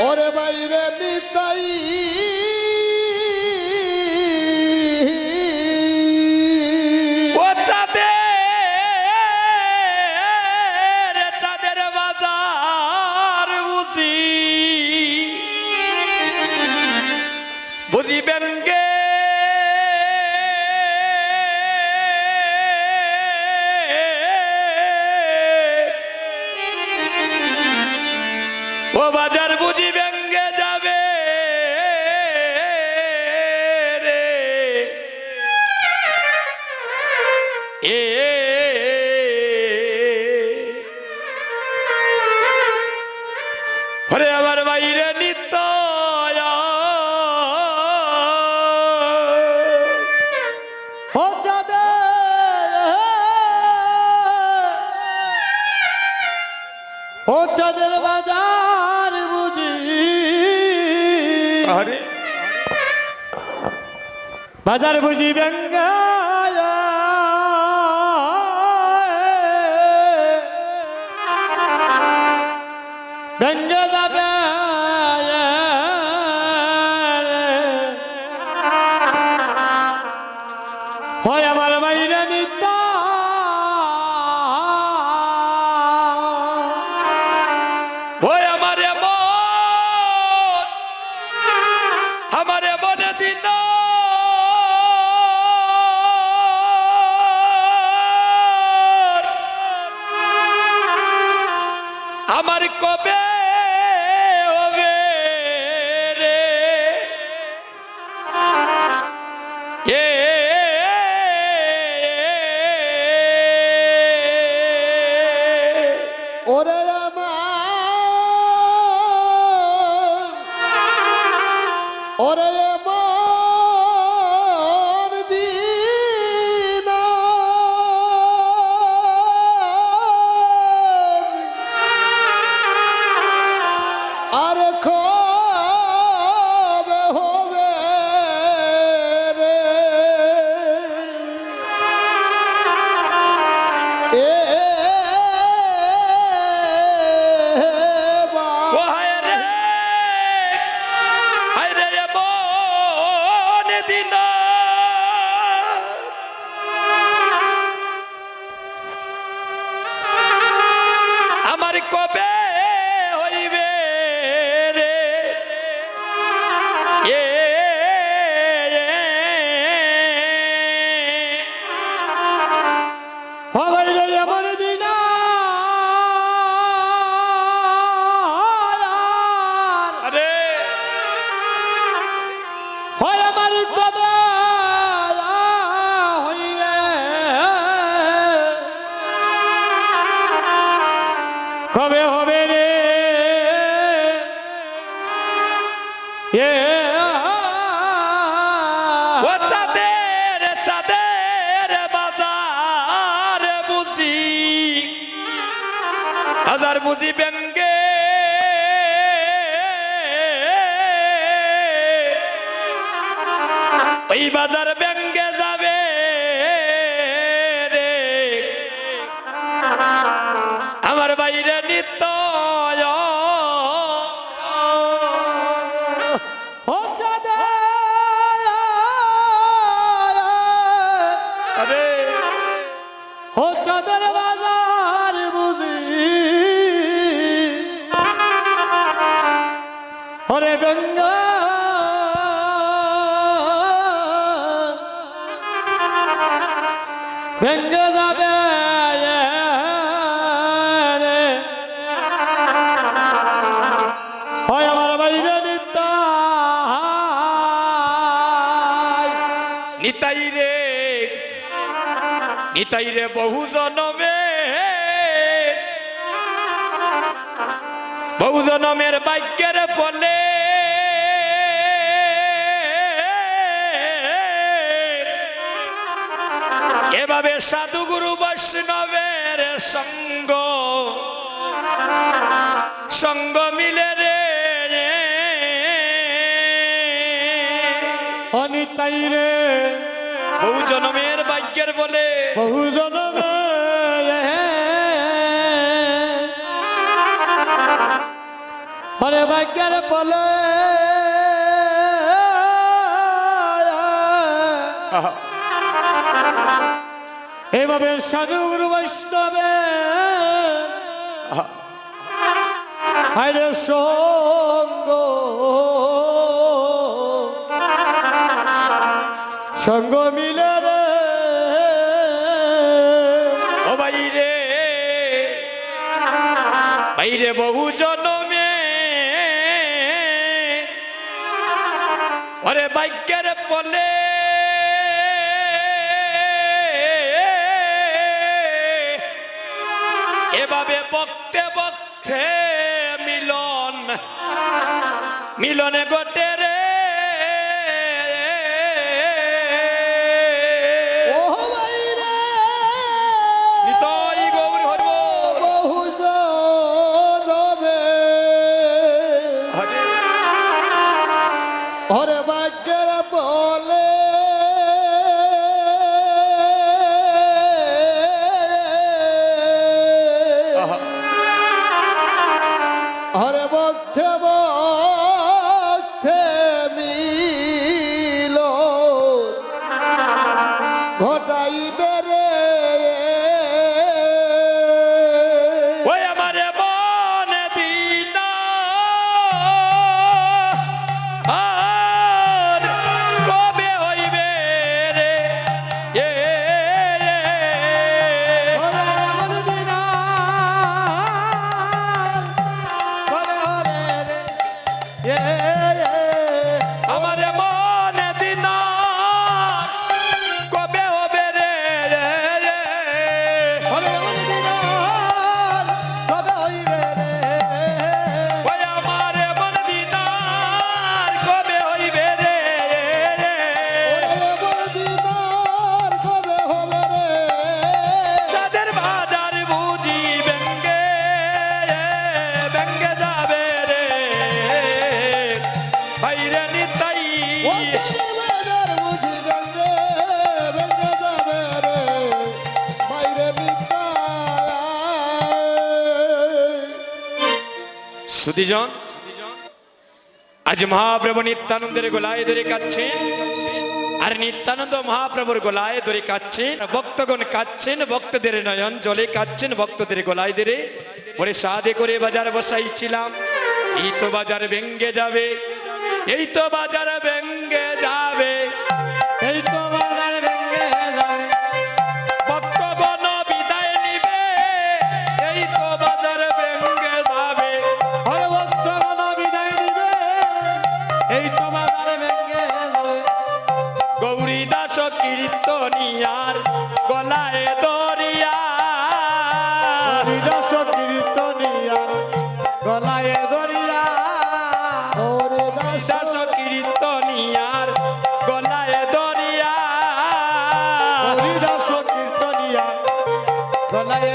ওরে বাইরে নিতাই বাজার বাজার বুঝি বাজার ব্যঙ্গে নিতাই রে। নিতাই রে বহু জনমে। বহু জনমের বাক্যের ফলে। এভাবে সাধুগুরু বৈষ্ণবের সঙ্গ সঙ্গ মিলে বলে। বহু হরে ভাগ্যের পলে এভাবে সাধুগুরু বৈষ্ণবে। হাইরে সঙ্গ। সঙ্গ মিলে বাইরে বহু জনমে। ওরে বাক্যের পলে এভাবে বক্তে বক্তে মিলন। মিলনে গোটে সুদীজন। আজ মহাপ্রভু নিত্যানন্দের গোলায় ধরে কাচ্ছেন আর নিত্যানন্দ মহাপ্রভুর গোলায় ধরে কাচ্ছেন ভক্তগণ কাচ্ছেন ভক্তদের নয়ন জলে কাচ্ছেন ভক্তদের গোলায় ধরে। পরে সাদে করে বাজার বসাইছিলাম। এই তো বাজার ভেঙ্গে যাবে। এই তো বাজার ভেঙ্গে গলায়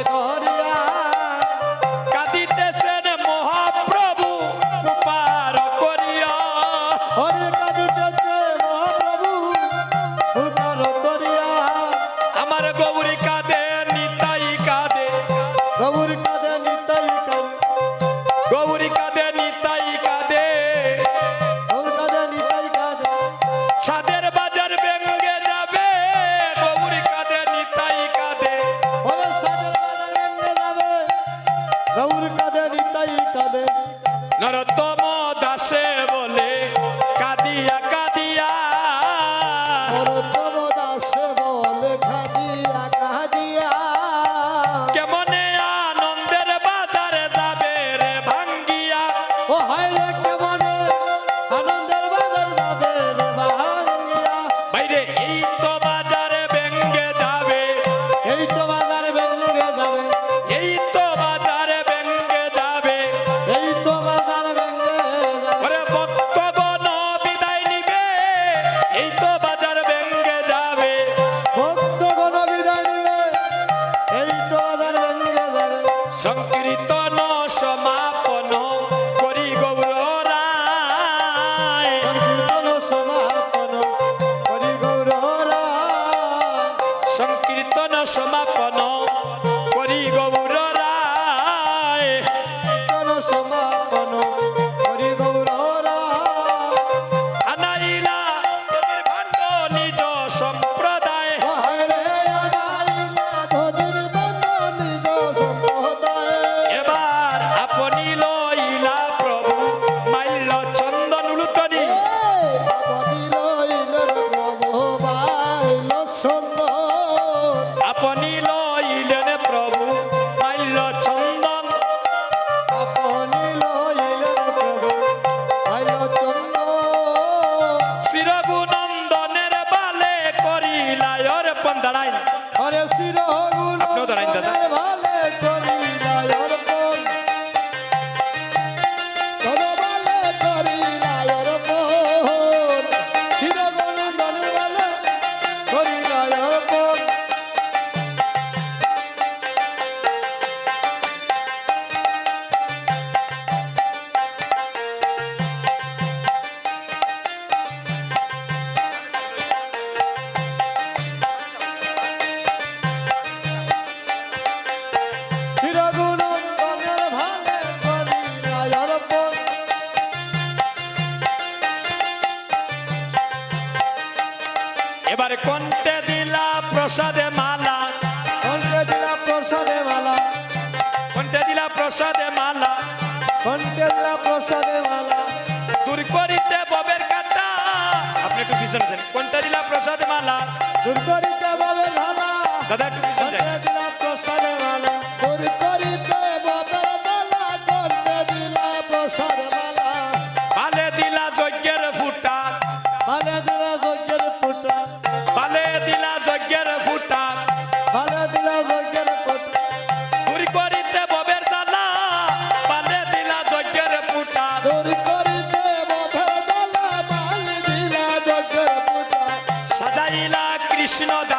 আপনিও দাঁড়াইন দাদা। কণ্ঠে দিলা প্রসাদে মালা। কণ্ঠে দিলা প্রসাদে মালা। কণ্ঠে দিলা প্রসাদে মালা। কণ্ঠে দিলা প্রসাদে মালা। দূর করিতে ববের কাটা। আপনি একটু পিছনে কোনটা দিলা প্রসাদে মালা। দূর করিতে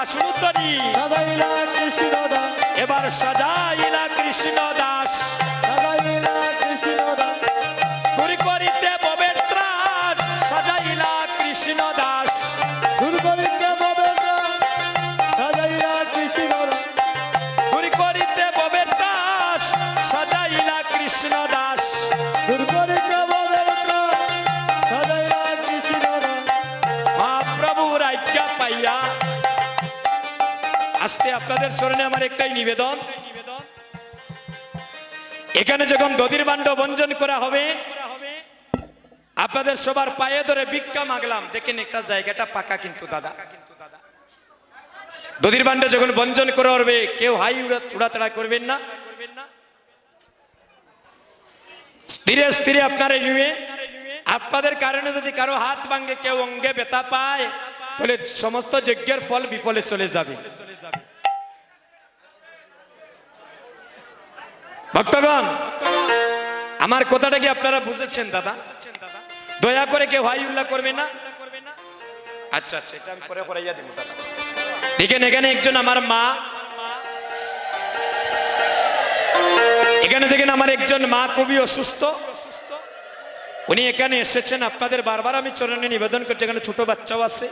দাস এবার সাজাইলা কৃষ্ণ আজকে আপনাদের চরণে আমার একটাই নিবেদন। এখানে যখন দধির বাণ্ড বঞ্জন করা হবে, আপনাদের সবার পায়ে ধরে ভিক্ষা মাগলাম। দেখেন একটা জায়গাটা পাকা কিন্তু দাদা। দধির বাণ্ড যখন বঞ্জন করা হবে, কেউ হাই উড়া- উড়াতাড়া করবেন না। ধীরে স্থিরে আপনারা নিবে আপনাদের কারণে যদি কারও হাত ভাঙ্গে, কেউ অঙ্গে ব্যথা পায়, তাহলে সমস্ত যজ্ঞের ফল বিফলে চলে যাবে। ভক্তগণ, আমার কথাটা কি আপনারা বুঝেছেন, দাদা? দয়া করে কেউ হাই উল্লাহ করবে না? আচ্ছা আচ্ছা এটা আমি পরে পড়াইয়া দিব, দাদা। দেখেন, এখানে একজন আমার মা। এখানে দেখেন, আমার একজন মা খুবই অসুস্থ। উনি এখানে এসেছেন, আপনাদের বারবার আমি চরণে নিবেদন করছি, এখানে ছোট বাচ্চাও আছে।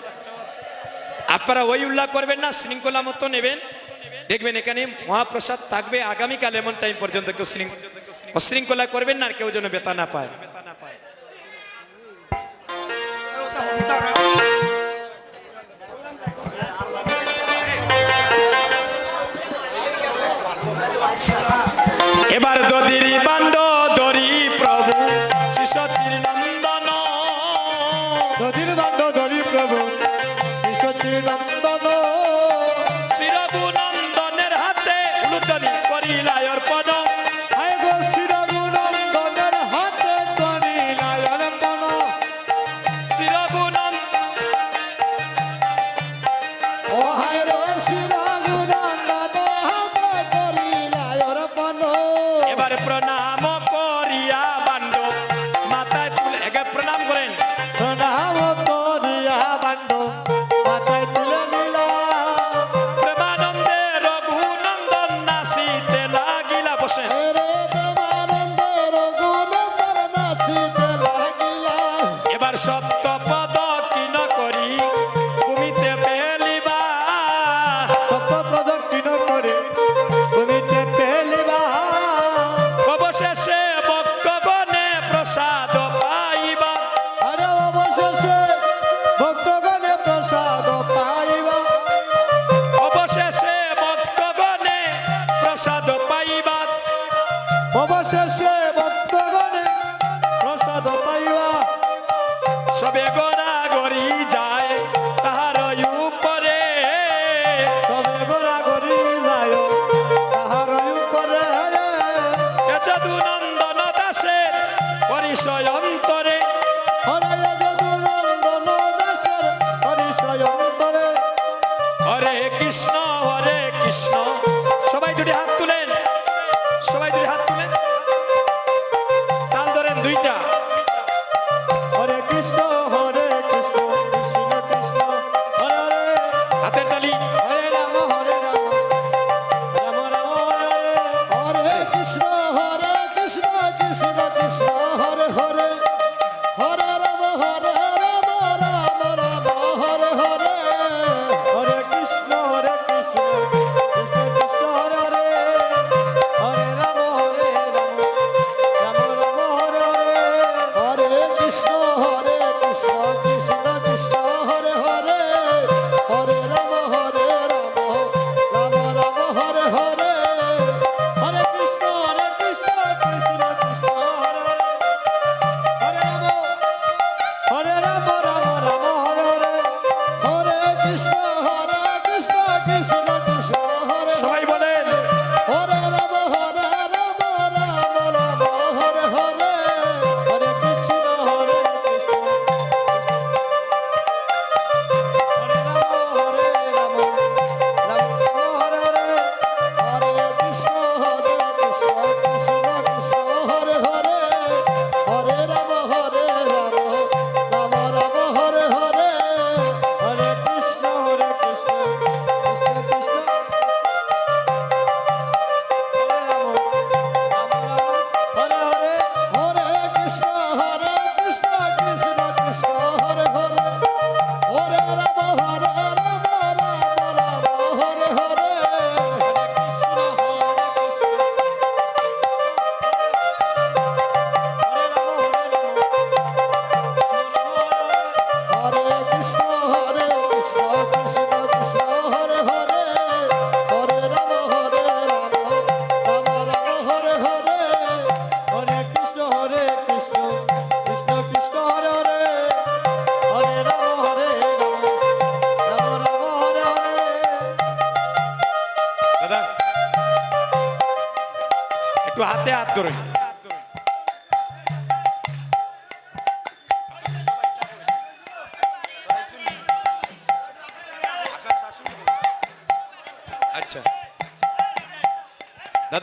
আপনারা ওই উল্লাহ করবেন না, শৃঙ্খলা মতো নেবেন। দেখবেন এখানে মহাপ্রসাদ থাকবে আগামীকাল এমন টাইম পর্যন্ত কেউ শৃঙ্খ- অশৃঙ্খলা করবেন না আর কেউ যেন বেতা না পায়। এবার দদির বান্ড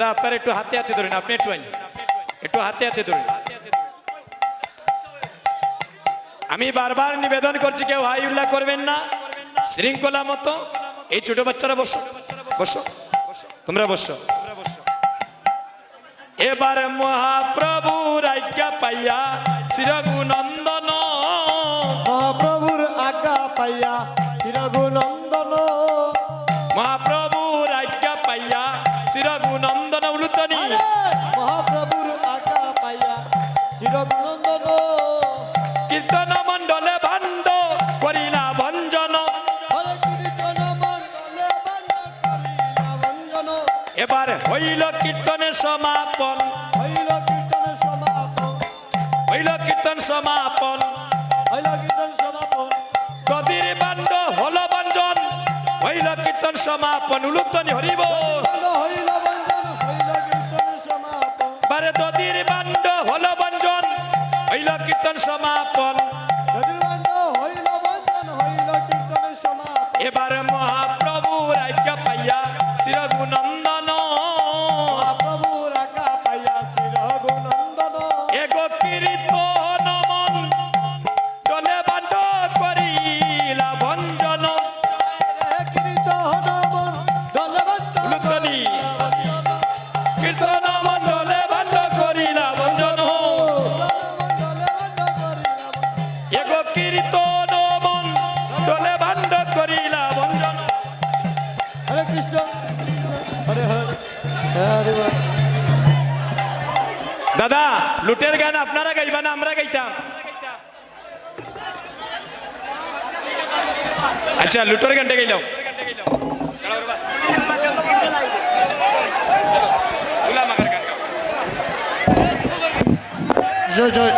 আপনার একটু হাতে হাতে ধরেন, আপনি একটু আইন। একটু হাতে হাতে ধরেন। আমি বারবার নিবেদন করছি, কেউ হাই উল্লাহ করবেন না। শৃঙ্খলা মতো। এই ছোট বাচ্চারা বসো। বসো। তোমরা বসো। এবার মহাপ্রভু আজ্ঞা পাইয়া শ্রীরঘুনন্দন মহাপ্রভুর আজ্ঞা পাইয়া এবার হইল কীর্তনের সমাপন। হইল কীর্তনের সমাপন। হইল কীর্তন সমাপন। হইল কীর্তন সমাপন। গদির বান্ড হল বঞ্জন। হইল কীর্তন সমাপন। উলুধ্বনি হরিব। হইল বঞ্জন হইল কীর্তন সমাপন। বারে দদির বান্ড হল বঞ্জন। হইল কীর্তন সমাপন। আচ্ছা লুটোর গানটা গাইলাম জয় জয়।